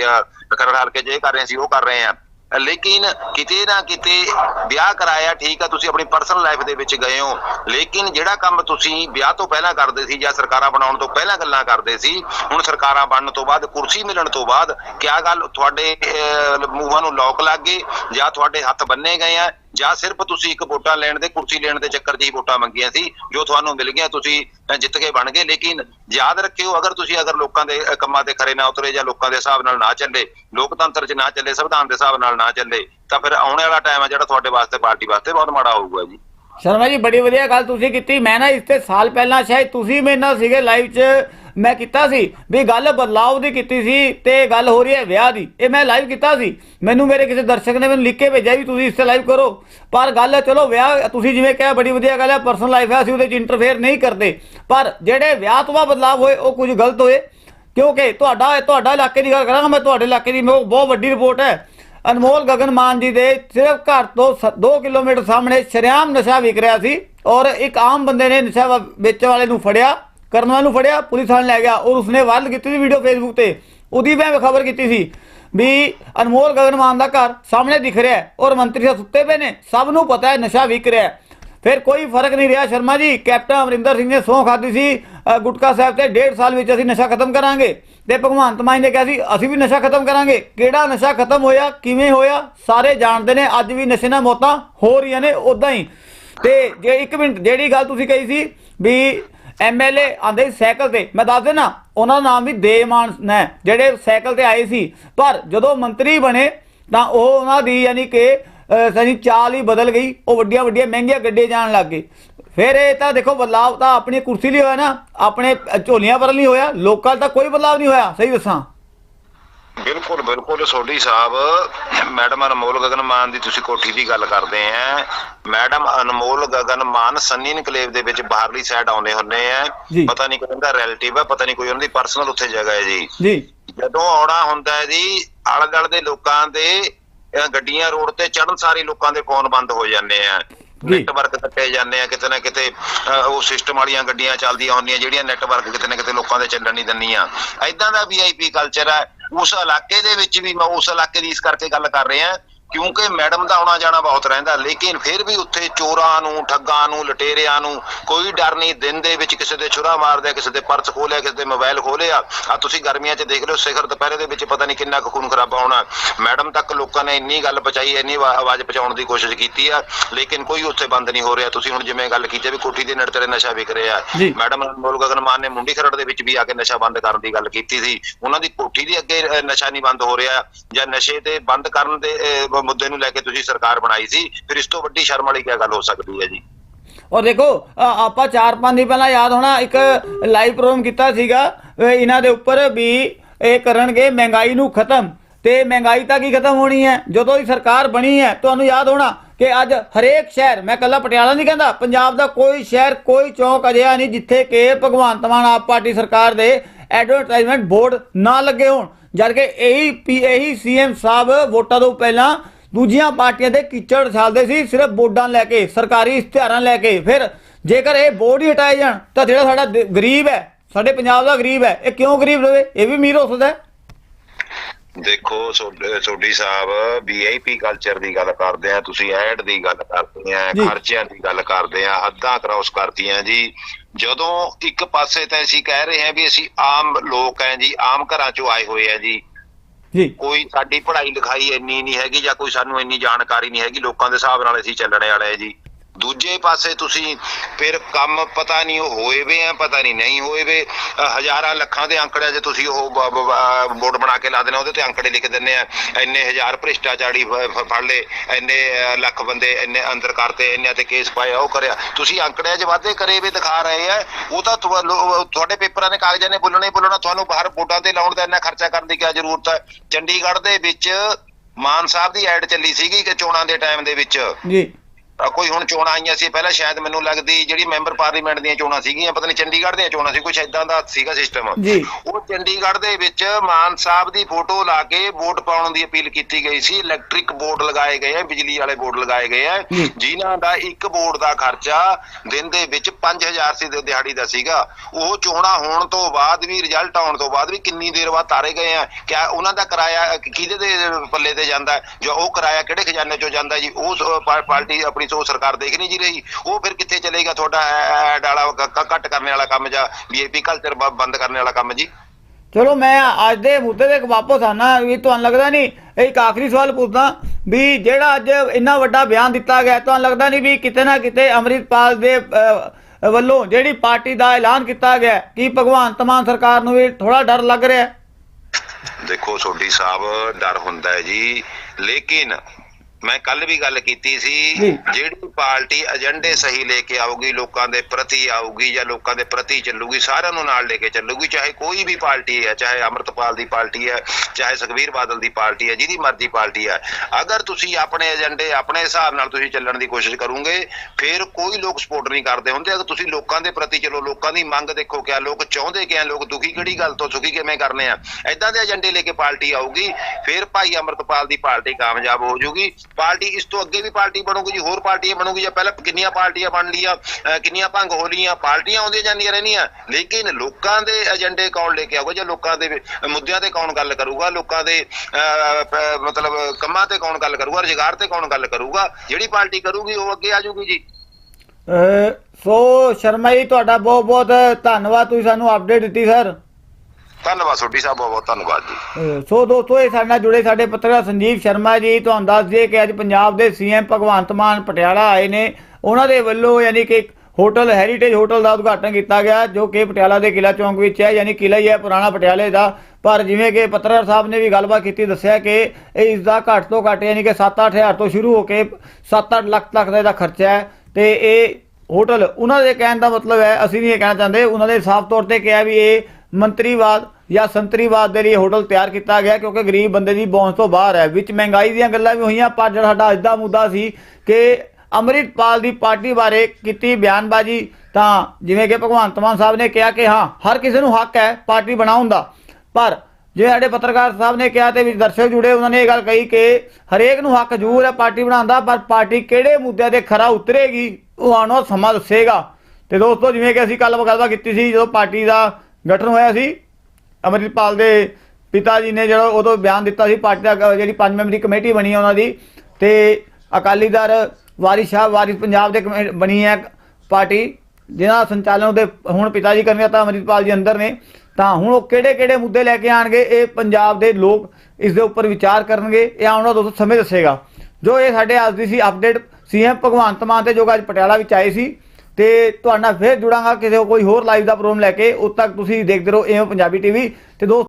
ਖਰੜ ਹਲਕੇ 'ਚ ਇਹ ਕਰ ਰਹੇ ਸੀ, ਉਹ ਕਰ ਰਹੇ ਆ। ਲੇਕਿਨ ਕਿਤੇ ਨਾ ਕਿਤੇ ਵਿਆਹ ਕਰਾਇਆ ਠੀਕ ਆ ਤੁਸੀਂ ਆਪਣੀ ਪਰਸਨਲ ਲਾਈਫ ਦੇ ਵਿੱਚ ਗਏ ਹੋ। ਲੇਕਿਨ ਜਿਹੜਾ ਕੰਮ ਤੁਸੀਂ ਵਿਆਹ ਤੋਂ ਪਹਿਲਾਂ ਕਰਦੇ ਸੀ ਜਾਂ ਸਰਕਾਰਾਂ ਬਣਾਉਣ ਤੋਂ ਪਹਿਲਾਂ ਗੱਲਾਂ ਕਰਦੇ ਸੀ ਹੁਣ ਸਰਕਾਰਾਂ ਬਣਨ ਤੋਂ ਬਾਅਦ ਕੁਰਸੀ ਮਿਲਣ ਤੋਂ ਬਾਅਦ ਕਿਆ ਗੱਲ ਤੁਹਾਡੇ ਅਹ, ਮੂੰਹਾਂ ਨੂੰ ਲੋਕ ਲੱਗ ਗਏ ਜਾਂ ਤੁਹਾਡੇ ਹੱਥ ਬੰਨੇ ਗਏ ਆ ਜਾਂ ਸਿਰਫ ਤੁਸੀਂ ਇੱਕ ਵੋਟਾਂ ਲੈਣ ਦੇ, ਕੁਰਸੀ ਲੈਣ ਦੇ ਚੱਕਰ 'ਚ ਹੀ ਵੋਟਾਂ ਮੰਗੀਆਂ ਸੀ, ਜੋ ਤੁਹਾਨੂੰ ਮਿਲ ਗਿਆ ਤੁਸੀਂ ਜਿੱਤ ਕੇ ਬਣ ਗਏ। ਲੇਕਿਨ ਯਾਦ ਰੱਖਿਓ, ਅਗਰ ਤੁਸੀਂ ਅਗਰ ਲੋਕਾਂ ਦੇ ਕੰਮਾਂ ਤੇ ਖਰੇ ਨਾ ਉਤਰੇ ਜਾਂ ਲੋਕਾਂ ਦੇ ਹਿਸਾਬ ਨਾਲ ਨਾ ਚੱਲੇ, ਲੋਕਤੰਤਰ 'ਚ ਨਾ ਚੱਲੇ, ਸੰਵਿਧਾਨ ਦੇ ਹਿਸਾਬ ਨਾਲ ਨਾ ਚੱਲੇ, ਤਾਂ ਫਿਰ ਆਉਣ ਵਾਲਾ ਟਾਈਮ ਹੈ ਜਿਹੜਾ ਤੁਹਾਡੇ ਵਾਸਤੇ, ਪਾਰਟੀ ਵਾਸਤੇ ਬਹੁਤ ਮਾੜਾ ਹੋਊਗਾ ਜੀ। ਸ਼ਰਮਾ ਜੀ, ਬੜੀ ਵਧੀਆ ਗੱਲ ਤੁਸੀਂ ਕੀਤੀ। ਮੈਂ ਨਾ ਇਸ ਤੇ ਸਾਲ ਪਹਿਲਾਂ ਸ਼ਾਇਦ ਤੁਸੀਂ ਮੇਰੇ ਨਾਲ ਸੀਗੇ ਲਾਈਵ 'ਚ। ਮੈਂ ਕੀਤਾ ਸੀ ਵੀ ਗੱਲ ਬਦਲਾਵ ਦੀ ਕੀਤੀ ਸੀ ਤੇ ਗੱਲ ਹੋ ਰਹੀ ਹੈ ਵਿਆਹ ਦੀ। ਇਹ ਮੈਂ ਲਾਈਵ ਕੀਤਾ ਸੀ। ਮੈਨੂੰ ਮੇਰੇ ਕਿਸੇ ਦਰਸ਼ਕ ਨੇ ਮੈਨੂੰ ਲਿਖ ਕੇ ਭੇਜਿਆ ਵੀ ਤੁਸੀਂ ਇਸ ਤੇ ਲਾਈਵ ਕਰੋ। ਪਰ ਗੱਲ ਚਲੋ ਵਿਆਹ, ਤੁਸੀਂ ਜਿਵੇਂ ਕਿਹਾ, ਬੜੀ ਵਧੀਆ ਗੱਲ ਹੈ ਪਰਸਨਲ ਲਾਈਫ ਹੈ, ਅਸੀਂ ਉਹਦੇ 'ਚ ਇੰਟਰਫੇਅਰ ਨਹੀਂ ਕਰਦੇ। ਪਰ ਜਿਹੜੇ ਵਿਆਹ ਤੋਂ ਬਾਅਦ ਬਦਲਾਵ ਹੋਏ, ਉਹ ਕੁਝ ਗਲਤ ਹੋਏ। ਕਿਉਂਕਿ ਤੁਹਾਡਾ ਤੁਹਾਡਾ ਇਲਾਕੇ ਦੀ ਗੱਲ ਕਰਾਂਗਾ, ਮੈਂ ਤੁਹਾਡੇ ਇਲਾਕੇ ਦੀ ਮੇਰੀ ਬਹੁਤ ਵੱਡੀ ਰਿਪੋਰਟ ਹੈ। ਅਨਮੋਲ ਗਗਨ ਮਾਨ ਜੀ ਦੇ ਸਿਰਫ ਘਰ ਤੋਂ 2 ਕਿਲੋਮੀਟਰ ਸਾਹਮਣੇ ਸ਼ਰੇਆਮ ਨਸ਼ਾ ਵਿਕ ਰਿਹਾ ਸੀ ਔਰ ਇੱਕ ਆਮ ਬੰਦੇ ਨੇ ਨਸ਼ਾ ਵਾ- ਵੇਚਣ ਵਾਲੇ ਨੂੰ ਫੜਿਆ। ਕਰਨ ਨੂੰ ਫੜਿਆ, ਪੁਲਿਸ ਵਾਲੇ ਲੈ ਗਿਆ ਔਰ ਉਸਨੇ ਵਾਇਰਲ ਕੀਤੀ ਸੀ ਵੀਡੀਓ ਫੇਸਬੁੱਕ ਤੇ। ਉਹਦੀ ਮੈਂ ਖਬਰ ਕੀਤੀ ਸੀ ਵੀ ਅਨਮੋਲ ਗਗਨ ਮਾਨ ਦਾ ਘਰ ਸਾਹਮਣੇ ਦਿਖ ਰਿਹਾ ਹੈ ਔਰ ਮੰਤਰੀ ਸਾਹਿਬ ਸੁੱਤੇ ਪਏ ਨੇ, ਸਭ ਨੂੰ ਪਤਾ ਹੈ ਨਸ਼ਾ ਵਿਕ ਰਿਹਾ ਹੈ। ਫਿਰ ਕੋਈ ਫ਼ਰਕ ਨਹੀਂ ਰਿਹਾ ਸ਼ਰਮਾ ਜੀ, ਕੈਪਟਨ ਅਮਰਿੰਦਰ ਸਿੰਘ ਨੇ ਸਹੁੰ ਖਾਦੀ ਸੀ ਗੁਟਕਾ ਸਾਹਿਬ ਤੇ 1.5 ਸਾਲ ਵਿੱਚ ਅਸੀਂ ਨਸ਼ਾ ਖਤਮ ਕਰਾਂਗੇ ਤੇ ਭਗਵੰਤ ਮਾਨ ਨੇ ਕਿਹਾ ਸੀ, ਅਸੀਂ ਵੀ ਨਸ਼ਾ ਖਤਮ ਕਰਾਂਗੇ। ਕਿਹੜਾ ਨਸ਼ਾ ਖਤਮ ਹੋਇਆ, ਕਿਵੇਂ ਹੋਇਆ, ਸਾਰੇ ਜਾਣਦੇ ਨੇ, ਅੱਜ ਵੀ ਨਸ਼ੇ ਨਾਲ ਮੌਤਾਂ ਹੋ ਰਹੀਆਂ ਨੇ ਉਦਾਂ ਹੀ। ਤੇ ਜੇ ਇੱਕ ਮਿੰਟ, ਜਿਹੜੀ ਗੱਲ ਤੁਸੀਂ ਕਹੀ ਸੀ ਵੀ ਐਮਐਲਏ ਆਂਦੇ ਸੀ ਸਾਈਕਲ ਤੇ। ਮੈਂ ਦੱਸ ਦੇਣਾ ਉਹਨਾਂ ਦਾ ਨਾਮ ਵੀ ਦੇਮਾਨ ਨੇ ਜਿਹੜੇ ਸਾਈਕਲ ਤੇ ਆਏ ਸੀ। ਪਰ ਜਦੋਂ ਮੰਤਰੀ ਬਣੇ ਤਾਂ ਉਹ ਉਹਨਾਂ ਦੀ ਯਾਨੀ ਕਿ ਅਹ ਸਾਡੀ ਚਾਲ ਹੀ ਬਦਲ ਗਈ। ਉਹ ਵੱਡੀਆਂ ਵੱਡੀਆਂ ਮਹਿੰਗੀਆਂ ਗੱਡੀਆਂ ਜਾਣ ਲੱਗ ਗਏ। ਫਿਰ ਇਹ ਤਾਂ ਦੇਖੋ ਬਦਲਾਵ ਤਾਂ ਆਪਣੀ ਕੁਰਸੀ ਲਈ ਹੋਇਆ ਨਾ। ਆਪਣੇ ਅ, ਝੋਲੀਆਂ ਭਰਨ ਲਈ ਹੋਇਆ। ਲੋਕਾਂ ਦਾ ਕੋਈ ਬਦਲਾਵ ਨਹੀਂ ਹੋਇਆ। ਸਹੀ ਦੱਸਾਂ। ਬਿਲਕੁਲ ਬਿਲਕੁਲ ਸੋਢੀ ਸਾਹਿਬ। ਮੈਡਮ ਅਨਮੋਲ ਗਗਨ ਮਾਨ ਦੀ ਤੁਸੀਂ ਕੋਠੀ ਦੀ ਗੱਲ ਕਰਦੇ ਆ। ਮੈਡਮ ਅਨਮੋਲ ਗਗਨ ਮਾਨ ਸੰਨੀ ਇਨਕਲੇਵ ਦੇ ਵਿੱਚ ਬਾਹਰਲੀ ਸਾਈਡ ਆਉਂਦੇ ਹੁੰਦੇ ਆ। ਪਤਾ ਨਹੀਂ ਕੋਈ ਉਹਦਾ ਰਿਲੇਟਿਵ ਹੈ ਪਤਾ ਨਹੀਂ ਕੋਈ ਉਹਨਾਂ ਦੀ ਪਰਸਨਲ ਉੱਥੇ ਜਗ੍ਹਾ ਹੈ ਜੀ। ਜੀ। ਜਦੋਂ ਆਉਣਾ ਹੁੰਦਾ ਹੈ ਜੀ ਆਲੇ ਦੇ ਲੋਕਾਂ ਦੇ ਗੱਡੀਆਂ ਰੋਡ ਤੇ ਚੜਨ ਸਾਰੀ ਲੋਕਾਂ ਦੇ ਫੋਨ ਬੰਦ ਹੋ ਜਾਂਦੇ ਆ। ਨੈਟਵਰਕ ਕੱਟੇ ਜਾਂਦੇ ਆ ਕਿਤੇ ਨਾ ਕਿਤੇ ਉਹ ਸਿਸਟਮ ਵਾਲੀਆਂ ਗੱਡੀਆਂ ਚੱਲਦੀਆਂ ਹੁੰਦੀਆਂ ਜਿਹੜੀਆਂ ਨੈਟਵਰਕ ਕਿਤੇ ਨਾ ਕਿਤੇ ਲੋਕਾਂ ਦੇ ਚੱਲਣ ਨਹੀਂ ਦਿੰਦੀਆਂ। ਐਦਾਂ ਦਾ ਵੀਆਈਪੀ ਕਲਚਰ ਹੈ ਉਸ ਇਲਾਕੇ ਦੇ ਵਿੱਚ ਵੀ ਮੈਂ ਉਸ ਇਲਾਕੇ ਦੀ ਇਸ ਕਰਕੇ ਗੱਲ ਕਰ ਰਿਹਾ ਕਿਉਂਕਿ ਮੈਡਮ ਦਾ ਆਉਣਾ ਜਾਣਾ ਬਹੁਤ ਰਹਿੰਦਾ ਲੇਕਿਨ ਫਿਰ ਵੀ ਉੱਥੇ ਚੋਰਾਂ ਨੂੰ ਠੱਗਾਂ ਨੂੰ ਲਟੇਰਿਆਂ ਨੂੰ ਕੋਈ ਡਰ ਨਹੀਂ ਦਿਨ ਦੇ ਵਿੱਚ ਕਿਸੇ ਦੇ ਛੁਰਾ ਮਾਰਦੇ ਕਿਸੇ ਦੇ ਪਰਸ ਖੋਲਿਆ ਕਿਸੇ ਦੇ ਮੋਬਾਈਲ ਖੋਲਿਆ। ਆ ਤੁਸੀਂ ਗਰਮੀਆਂ 'ਚ ਦੇਖ ਲਿਓ ਸਿਖਰ ਦੁਪਹਿਰੇ ਦੇ ਵਿੱਚ ਪਤਾ ਨਹੀਂ ਕਿੰਨਾ ਕੁ ਖੂਨ ਖਰਾਬਾ ਹੋਣਾ। ਮੈਡਮ ਤੱਕ ਲੋਕਾਂ ਨੇ ਇੰਨੀ ਗੱਲ ਪਹੁੰਚਾਈ ਇੰਨੀ ਆਵਾ- ਆਵਾਜ਼ ਪਹੁੰਚਾਉਣ ਦੀ ਕੋਸ਼ਿਸ਼ ਕੀਤੀ ਆ ਲੇਕਿਨ ਕੋਈ ਉੱਥੇ ਬੰਦ ਨਹੀਂ ਹੋ ਰਿਹਾ। ਤੁਸੀਂ ਹੁਣ ਜਿਵੇਂ ਗੱਲ ਕੀਤੀ ਵੀ ਕੋਠੀ ਦੇ ਨੇੜੇ ਤੇਰੇ ਨਸ਼ਾ ਵਿਕ ਰਿਹਾ। ਮੈਡਮ ਅਨਮੋਲ ਗਗਨ ਮਾਨ ਨੇ ਮੁੰਡੀ ਖਰੜ ਦੇ ਵਿੱਚ ਵੀ ਆ ਕੇ ਨਸ਼ਾ ਬੰਦ ਕਰਨ ਦੀ ਗੱਲ ਕੀਤੀ ਸੀ। ਉਹਨਾਂ ਦੀ ਕੋਠੀ ਦੀ ਅੱਗੇ ਨਸ਼ਾ ਨਹੀਂ ਬੰਦ ਹੋ ਰਿਹਾ ਜਾਂ ਨਸ਼ੇ ਤੇ ਬੰਦ ਕਰਨ ਦੇ ਮੁੱਦੇ ਨੂੰ ਲੈ ਕੇ ਤੁਸੀਂ ਸਰਕਾਰ ਬਣਾਈ ਸੀ, ਫਿਰ ਇਸ ਤੋਂ ਵੱਡੀ ਸ਼ਰਮ ਵਾਲੀ ਕੀ ਗੱਲ ਹੋ ਸਕਦੀ ਹੈ ਜੀ? ਔਰ ਦੇਖੋ ਆਪਾਂ 4-5 ਦਿਨ ਪਹਿਲਾਂ ਯਾਦ ਹੋਣਾ, ਇੱਕ ਲਾਈਵ ਪ੍ਰੋਗਰਾਮ ਕੀਤਾ ਸੀਗਾ ਇਹਨਾਂ ਦੇ ਉੱਪਰ ਵੀ ਇਹ ਕਰਨਗੇ, ਮਹਿੰਗਾਈ ਨੂੰ ਖਤਮ। ਤੇ ਮਹਿੰਗਾਈ ਤਾਂ ਕੀ ਖਤਮ ਹੋਣੀ ਹੈ? ਜਦੋਂ ਦੀ ਸਰਕਾਰ ਬਣੀ ਹੈ, ਤੁਹਾਨੂੰ ਯਾਦ ਹੋਣਾ ਕਿ ਅੱਜ ਹਰੇਕ ਸ਼ਹਿਰ, ਮੈਂ ਕੱਲਾ ਪਟਿਆਲਾ ਨਹੀਂ ਕਹਿੰਦਾ, ਪੰਜਾਬ ਦਾ ਕੋਈ ਸ਼ਹਿਰ, ਕੋਈ ਚੌਂਕ ਅਜਿਹਾ ਨਹੀਂ ਜਿੱਥੇ ਕਿ ਭਗਵੰਤ ਮਾਨ ਆਪ ਪਾਰਟੀ ਸਰਕਾਰ ਦੇ ਐਡਵਰਟਾਈਜ਼ਮੈਂਟ ਬੋਰਡ ਨਾ ਲੱਗੇ ਹੋਣ। ਜਦ ਕਿ ਇਹੀ ਪੀ- ਇਹੀ ਸੀਐਮ ਸਾਹਿਬ ਵੋਟਾਂ ਤੋਂ ਪਹਿਲਾਂ ਦੂਜੀਆਂ ਪਾਰਟੀਆਂ ਦੇ ਕੀਚੜ ਛਾਲਦੇ ਸੀ, ਸਿਰਫ ਬੋਰਡਾਂ ਲੈ ਕੇ, ਸਰਕਾਰੀ ਇਸ਼ਤਿਹਾਰਾਂ ਲੈ ਕੇ। ਫਿਰ ਜੇਕਰ ਇਹ ਬੋਰਡ ਹੀ ਹਟਾਏ ਜਾਣ, ਤਾਂ ਜਿਹੜਾ ਸਾਡਾ ਗਰੀਬ ਹੈ, ਸਾਡੇ ਪੰਜਾਬ ਦਾ ਗਰੀਬ ਹੈ, ਇਹ ਕਿਉਂ ਗਰੀਬ ਰਹੇ ਇਹ ਵੀ ਅਮੀਰ ਹੋ ਸਕਦਾ ਹੈ। ਦੇਖੋ ਸੋਡ- ਸੋਢੀ ਸਾਹਿਬ ਵੀਆਈਪੀ ਕਲਚਰ ਦੀ ਗੱਲ ਕਰਦੇ ਆ ਤੁਸੀਂ ਐਡ ਦੀ ਗੱਲ ਕਰਦੇ ਆ। ਖਰਚਿਆਂ ਦੀ ਗੱਲ ਕਰਦੇ ਆ ਹੱਦਾਂ ਕ੍ਰਾਸ ਕਰਤੀਆਂ ਜੀ। ਜਦੋਂ ਇੱਕ ਪਾਸੇ ਤਾਂ ਅਸੀਂ ਕਹਿ ਰਹੇ ਹਾਂ ਵੀ ਅਸੀਂ ਆਮ ਲੋਕ ਹੈ ਜੀ ਆਮ ਘਰਾਂ ਚੋਂ ਆਏ ਹੋਏ ਆ ਜੀ। ਜੀ। ਕੋਈ ਸਾਡੀ ਪੜ੍ਹਾਈ ਲਿਖਾਈ ਇੰਨੀ ਨਹੀਂ ਹੈਗੀ ਜਾਂ ਕੋਈ ਸਾਨੂੰ ਇੰਨੀ ਜਾਣਕਾਰੀ ਨਹੀਂ ਹੈਗੀ ਲੋਕਾਂ ਦੇ ਹਿਸਾਬ ਨਾਲ ਅਸੀਂ ਚੱਲਣੇ ਵਾਲੇ ਆ ਜੀ। ਦੂਜੇ ਪਾਸੇ ਤੁਸੀਂ ਫਿਰ ਕੰਮ ਪਤਾ ਨਹੀਂ ਉਹ ਹੋਏ ਵੇ ਆ, ਪਤਾ ਨਹੀਂ ਨਹੀਂ ਹੋਏ ਵੇ ਹਜ਼ਾਰਾਂ ਲੱਖਾਂ ਦੇ ਅੰਕੜਿਆਂ 'ਚ ਤੁਸੀਂ ਉਹ ਬੋਰਡ ਬਣਾ ਕੇ ਲਾ ਦੇਣਾ, ਉਹਦੇ ਤੇ ਅੰਕੜੇ ਲਿਖ ਦਿੰਦੇ ਆ, ਇੰਨੇ ਹਜ਼ਾਰ ਭ੍ਰਿਸ਼ਟਾਚਾਰੀ ਫੜ ਲਏ, ਇੰਨੇ ਲੱਖ ਬੰਦੇ ਇੰਨੇ ਅੰਦਰ ਕਰਤੇ ਇੰਨੇ ਤੇ ਕੇਸ ਪਾਇਆ, ਉਹ ਕਰਿਆ। ਤੁਸੀਂ ਅੰਕੜਿਆਂ 'ਚ ਵਾਧੇ ਕਰੇ ਵੀ ਦਿਖਾ ਰਹੇ ਆ, ਉਹ ਤਾਂ ਲੋ- ਤੁਹਾਡੇ ਪੇਪਰਾਂ ਦੇ ਕਾਗਜ਼ਾਂ ਨੇ ਬੋਲਣਾ ਹੀ ਬੋਲਣਾ, ਤੁਹਾਨੂੰ ਬਾਹਰ ਬੋਰਡਾਂ ਤੇ ਲਾਉਣ ਦਾ ਇੰਨਾ ਖਰਚਾ ਕਰਨ ਦੀ ਕੀ ਜ਼ਰੂਰਤ ਹੈ ਚੰਡੀਗੜ੍ਹ ਦੇ ਵਿੱਚ ਮਾਨ ਸਾਹਿਬ ਦੀ ਐਡ ਚੱਲੀ ਸੀਗੀ ਕਿ ਚੋਣਾਂ ਦੇ ਟਾਈਮ ਦੇ ਵਿੱਚ? ਜੀ। ਅ, ਕੋਈ ਹੁਣ ਚੋਣਾਂ ਆਈਆਂ ਸੀ ਪਹਿਲਾਂ ਸ਼ਾਇਦ ਮੈਨੂੰ ਲੱਗਦੀ ਜਿਹੜੀ ਮੈਂਬਰ ਪਾਰਲੀਮੈਂਟ ਦੀਆਂ ਚੋਣਾਂ ਸੀਗੀਆਂ ਪਤਾ ਨਹੀਂ ਚੰਡੀਗੜ੍ਹ ਦੀਆਂ ਚੋਣਾਂ ਸੀ ਕੁਝ ਐਦਾਂ ਦਾ ਸੀਗਾ ਸਿਸਟਮ। ਉਹ ਚੰਡੀਗੜ੍ਹ ਦੇ ਵਿੱਚ ਮਾਨ ਸਾਹਿਬ ਦੀ ਫੋਟੋ ਲਾ ਕੇ ਵੋਟ ਪਾਉਣ ਦੀ ਅਪੀਲ ਕੀਤੀ ਗਈ ਸੀ ਇਲੈਕਟ੍ਰਿਕ ਬੋਰਡ ਲਗਾਏ ਗਏ ਆ ਬਿਜਲੀ ਵਾਲੇ ਬੋਰਡ ਲਗਾਏ ਗਏ ਆ। ਜਿਨ੍ਹਾਂ ਦਾ ਇੱਕ ਬੋਰਡ ਦਾ ਖਰਚਾ ਦਿਨ ਦੇ ਵਿੱਚ 5000 ਸੀ ਦੇ ਦਿਹਾੜੀ ਦਾ ਸੀਗਾ ਉਹ ਚੋਣਾਂ ਹੋਣ ਤੋਂ ਬਾਅਦ ਵੀ ਰਿਜ਼ਲਟ ਆਉਣ ਤੋਂ ਬਾਅਦ ਵੀ ਕਿੰਨੀ ਦੇਰ ਬਾਅਦ ਤਾਰੇ ਗਏ ਆ ਕਿਆ ਉਹਨਾਂ ਦਾ ਕਿਰਾਇਆ ਕਿਹਦੇ ਦੇ ਪੱਲੇ ਤੇ ਜਾਂਦਾ? ਜੋ ਉਹ ਕਿਰਾਇਆ ਕਿਹੜੇ ਖਜ਼ਾਨੇ ਚੋਂ ਜਾਂਦਾ ਜੀ ਉਹ ਪਾਰਟੀ ਆਪਣੀ ਸੋ ਸਰਕਾਰ ਦੇਖ ਨਹੀਂ ਜੀ ਰਹੀ ਉਹ ਫਿਰ ਕਿੱਥੇ ਚਲੇਗਾ ਤੁਹਾਡਾ ਐਡ ਵਾਲਾ ਕੱਟ ਕਰਨ ਵਾਲਾ ਕੰਮ ਜਾਂ ਵੀਆਈਪੀ ਕਲਚਰ ਬੰਦ ਕਰਨ ਵਾਲਾ ਕੰਮ ਜੀ? ਚਲੋ ਮੈਂ ਅੱਜ ਦੇ ਮੁੱਦੇ ਤੇ ਵਾਪਸ ਆਣਾ ਵੀ ਤੁਹਾਨੂੰ ਲੱਗਦਾ ਨਹੀਂ ਇਹ ਇੱਕ ਆਖਰੀ ਸਵਾਲ ਪੁੱਛਦਾ ਵੀ ਜਿਹੜਾ ਅੱਜ ਇੰਨਾ ਵੱਡਾ ਬਿਆਨ ਦਿੱਤਾ ਗਿਆ ਤੁਹਾਨੂੰ ਲੱਗਦਾ ਨਹੀਂ ਵੀ ਕਿਤੇ ਨਾ ਕਿਤੇ ਅੰਮ੍ਰਿਤਪਾਲ ਦੇ ਵੱਲੋਂ ਜਿਹੜੀ ਪਾਰਟੀ ਦਾ ਐਲਾਨ ਕੀਤਾ ਗਿਆ ਕਿ ਭਗਵੰਤ ਮਾਨ ਸਰਕਾਰ ਨੂੰ ਵੀ ਥੋੜਾ ਡਰ ਲੱਗ ਰਿਹਾ? ਦੇਖੋ ਸੋਢੀ ਸਾਹਿਬ ਡਰ ਹੁੰਦਾ ਹੈ ਜੀ ਲੇਕਿਨ ਮੈਂ ਕੱਲ ਵੀ ਗੱਲ ਕੀਤੀ ਸੀ। ਜਿਹੜੀ ਪਾਰਟੀ ਏਜੰਡੇ ਸਹੀ ਲੈ ਕੇ ਆਊਗੀ ਲੋਕਾਂ ਦੇ ਪ੍ਰਤੀ ਆਊਗੀ ਜਾਂ ਲੋਕਾਂ ਦੇ ਪ੍ਰਤੀ ਚੱਲੂਗੀ ਸਾਰਿਆਂ ਨੂੰ ਨਾਲ ਲੈ ਕੇ ਚੱਲੂਗੀ ਚਾਹੇ ਕੋਈ ਵੀ ਪਾਰਟੀ ਹੈ ਚਾਹੇ ਅਮਰਤਪਾਲ ਦੀ ਪਾਰਟੀ ਹੈ ਚਾਹੇ ਸੁਖਬੀਰ ਬਾਦਲ ਦੀ ਪਾਰਟੀ ਹੈ ਜਿਹਦੀ ਮਰਜ਼ੀ ਪਾਰਟੀ ਹੈ ਅਗਰ ਤੁਸੀਂ ਆਪਣੇ ਏਜੰਡੇ ਆਪਣੇ ਹਿਸਾਬ ਨਾਲ ਤੁਸੀਂ ਚੱਲਣ ਦੀ ਕੋਸ਼ਿਸ਼ ਕਰੋਗੇ ਫਿਰ ਕੋਈ ਲੋਕ ਸਪੋਰਟ ਨਹੀਂ ਕਰਦੇ ਹੁੰਦੇ ਅਗਰ ਤੁਸੀਂ ਲੋਕਾਂ ਦੇ ਪ੍ਰਤੀ ਚੱਲੋ ਲੋਕਾਂ ਦੀ ਮੰਗ ਦੇਖੋ ਕਿਆ ਲੋਕ ਚਾਹੁੰਦੇ ਕਿਆ ਲੋਕ ਦੁਖੀ ਕਿਹੜੀ ਗੱਲ ਤੋਂ ਸੁਖੀ ਕਿਵੇਂ ਕਰਨੇ ਆ ਐਦਾਂ ਦੇ ਏਜੰਡੇ ਲੈ ਕੇ ਪਾਰਟੀ ਆਊਗੀ ਫਿਰ ਭਾਈ ਅਮਰਤਪਾਲ ਦੀ ਪਾਰਟੀ ਕਾਮਯਾਬ ਹੋ ਜਾਊਗੀ ਪਾਰਟੀ ਇਸ ਤੋਂ ਅੱਗੇ ਵੀ ਪਾਰਟੀ ਬਣੂਗੀ ਜੀ, ਹੋਰ ਪਾਰਟੀਆਂ ਬਣੂਗੀ ਜਾਂ ਪਹਿਲਾਂ ਕਿੰਨੀਆਂ ਪਾਰਟੀਆਂ ਬਣ ਲੀਆਂ ਕਿੰਨੀਆਂ ਭੰਗ ਹੋ ਲੀਆਂ ਪਾਰਟੀਆਂ ਆਉਂਦੀਆਂ ਜਾਂਦੀਆਂ ਰਹਿਣੀਆਂ ਲੇਕਿਨ ਲੋਕਾਂ ਦੇ ਏਜੰਡੇ ਕੌਣ ਲੈ ਕੇ ਆਊਗਾ ਜਾਂ ਲੋਕਾਂ ਦੇ ਮੁੱਦਿਆਂ ਤੇ ਕੌਣ ਗੱਲ ਕਰੂਗਾ, ਲੋਕਾਂ ਦੇ ਮਤਲਬ ਕੰਮਾਂ ਤੇ ਕੌਣ ਗੱਲ ਕਰੂਗਾ, ਰੁਜ਼ਗਾਰ ਤੇ ਕੌਣ ਗੱਲ ਕਰੂਗਾ, ਜਿਹੜੀ ਪਾਰਟੀ ਕਰੂਗੀ ਉਹ ਅੱਗੇ ਆ ਜਾਊਗੀ ਜੀ। ਸੋ ਸ਼ਰਮਾ ਜੀ ਤੁਹਾਡਾ ਬਹੁਤ ਬਹੁਤ ਧੰਨਵਾਦ ਤੁਸੀਂ ਸਾਨੂੰ ਅਪਡੇਟ ਦਿੱਤੀ ਸਰ ਧੰਨਵਾਦ ਸੋਢੀ ਸਾਹਿਬ, ਬਹੁਤ ਬਹੁਤ ਧੰਨਵਾਦ ਜੀ। ਸੋ ਦੋਸਤੋ, ਇਹ ਸਾਡੇ ਨਾਲ ਜੁੜੇ ਸਾਡੇ ਪੱਤਰਕਾਰ ਸੰਜੀਵ ਸ਼ਰਮਾ ਜੀ, ਤੁਹਾਨੂੰ ਦੱਸ ਦਈਏ ਕਿ ਅੱਜ ਪੰਜਾਬ ਦੇ ਸੀਐਮ ਭਗਵੰਤ ਮਾਨ ਪਟਿਆਲਾ ਆਏ ਨੇ। ਉਹਨਾਂ ਦੇ ਵੱਲੋਂ ਯਾਨੀ ਕਿ ਇੱਕ ਹੋਟਲ ਹੈਰੀਟੇਜ ਹੋਟਲ ਦਾ ਉਦਘਾਟਨ ਕੀਤਾ ਗਿਆ, ਜੋ ਕਿ ਪਟਿਆਲਾ ਦੇ ਕਿਲਾ ਚੌਂਕ ਵਿੱਚ ਹੈ। ਯਾਨੀ ਕਿਲਾ ਹੀ ਹੈ ਪੁਰਾਣਾ ਪਟਿਆਲੇ ਦਾ। ਪਰ ਜਿਵੇਂ ਕਿ ਪੱਤਰਕਾਰ ਸਾਹਿਬ ਨੇ ਵੀ ਗੱਲਬਾਤ ਕੀਤੀ, ਦੱਸਿਆ ਕਿ ਇਹ ਇਸ ਦਾ ਘੱਟ ਤੋਂ ਘੱਟ ਯਾਨੀ ਕਿ 7-8 ਹਜ਼ਾਰ ਤੋਂ ਸ਼ੁਰੂ ਹੋ ਕੇ 7-8 ਲੱਖ ਤੱਕ ਦਾ ਇਹਦਾ ਖਰਚਾ ਹੈ। ਤੇ ਇਹ ਹੋਟਲ, ਉਹਨਾਂ ਦੇ ਕਹਿਣ ਦਾ ਮਤਲਬ ਹੈ, ਅਸੀਂ ਨਹੀਂ ਇਹ ਕਹਿਣਾ ਚਾਹੁੰਦੇ, ਉਹਨਾਂ ਦੇ ਸਾਫ਼ ਤੌਰ ਤੇ ਕਿਹਾ ਵੀ ਇਹ ਮੰਤਰੀਵਾਦ ਜਾਂ ਸੰਤਰੀਵਾਦ ਦੇ ਲਈ ਹੋਟਲ ਤਿਆਰ ਕੀਤਾ ਗਿਆ ਕਿਉਂਕਿ ਗਰੀਬ ਬੰਦੇ ਦੀ ਪਹੁੰਚ ਤੋਂ ਬਾਹਰ ਹੈ। ਵਿੱਚ ਮਹਿੰਗਾਈ ਦੀਆਂ ਗੱਲਾਂ ਵੀ ਹੋਈਆਂ, ਪਰ ਜਿਹੜਾ ਸਾਡਾ ਅੱਜ ਦਾ ਮੁੱਦਾ ਸੀ ਕਿ ਅੰਮ੍ਰਿਤਪਾਲ ਦੀ ਪਾਰਟੀ ਬਾਰੇ ਕੀਤੀ ਬਿਆਨਬਾਜ਼ੀ, ਤਾਂ ਜਿਵੇਂ ਕਿ ਭਗਵੰਤ ਮਾਨ ਸਾਹਿਬ ਨੇ ਕਿਹਾ ਕਿ ਹਾਂ, ਹਰ ਕਿਸੇ ਨੂੰ ਹੱਕ ਹੈ ਪਾਰਟੀ ਬਣਾਉਣ ਦਾ। ਪਰ ਜੇ ਸਾਡੇ ਪੱਤਰਕਾਰ ਸਾਹਿਬ ਨੇ ਕਿਹਾ ਤੇ ਵਿੱਚ ਦਰਸ਼ਕ ਜੁੜੇ, ਉਹਨਾਂ ਨੇ ਇਹ ਗੱਲ ਕਹੀ ਕਿ ਹਰੇਕ ਨੂੰ ਹੱਕ ਜ਼ਰੂਰ ਹੈ ਪਾਰਟੀ ਬਣਾਉਣ ਦਾ, ਪਰ ਪਾਰਟੀ ਕਿਹੜੇ ਮੁੱਦਿਆਂ ਤੇ ਖਰਾ ਉਤਰੇਗੀ, ਉਹ ਆਉਣ ਵਾਲਾ ਸਮਾਂ ਦੱਸੇਗਾ। ਤੇ ਦੋਸਤੋ, ਜਿਵੇਂ ਕਿ ਅਸੀਂ ਕੱਲ ਗੱਲਬਾਤ ਕੀਤੀ ਸੀ, ਜਦੋਂ ਪਾਰਟੀ ਦਾ ਗਠਨ ਹੋਇਆ ਸੀ। ਅਮਰਿਤਪਾਲ ਦੇ ਪਿਤਾ ਜੀ ਨੇ ਜਿਹੜਾ ਉਦੋਂ ਬਿਆਨ ਦਿੱਤਾ ਸੀ, ਪਾਰਟੀ ਦਾ ਜਿਹੜੀ ਪੰਜ ਮੈਂਬਰੀ ਕਮੇਟੀ ਬਣੀ ਹੈ ਉਹਨਾਂ ਦੀ, ਤੇ ਅਕਾਲੀ ਦਲ, ਵਾਰਿਸ ਸ਼ਾਹ, ਵਾਰਿਸ ਪੰਜਾਬ ਦੇ ਕਮੇ- ਬਣੀ ਹੈ ਪਾਰਟੀ, ਜਿਹਨਾਂ ਦਾ ਸੰਚਾਲਨ ਉਹਦੇ ਹੁਣ ਪਿਤਾ ਜੀ ਕਰਨਗੇ, ਤਾਂ ਅਮਰਿਤਪਾਲ ਜੀ ਅੰਦਰ ਨੇ। ਤਾਂ ਹੁਣ ਉਹ ਕਿਹੜੇ ਕਿਹੜੇ ਮੁੱਦੇ ਲੈ ਕੇ ਆਣਗੇ, ਇਹ ਪੰਜਾਬ ਦੇ ਲੋਕ ਇਸ ਦੇ ਉੱਪਰ ਵਿਚਾਰ ਕਰਨਗੇ, ਇਹ ਆਉਣ ਵਾਲਾ ਦੋਸਤੋ ਸਮੇਂ ਦੱਸੇਗਾ। ਜੋ ਇਹ ਸਾਡੇ ਅੱਜ ਦੀ ਸੀ ਅਪਡੇਟ ਸੀਐਮ ਭਗਵੰਤ ਮਾਨ ਤੇ ਜੋ ਅੱਜ ਪਟਿਆਲਾ ਵਿੱਚ ਆਏ ਸੀ ਤੇ ਤੁਹਾਡਾ ਨਾਲ ਫੇਰ ਜੁੜਾਂਗਾ, ਕਿਸੇ ਕੋਈ ਹੋਰ ਲਾਈਵ ਦਾ ਪ੍ਰੋਗਰਾਮ ਲੈ ਕੇ, ਉਦ ਤੱਕ ਤੁਸੀਂ ਦੇਖਦੇ ਰਹੋ ਏਮ ਪੰਜਾਬੀ ਟੀਵੀ ਤੇ ਦੋਸਤੋ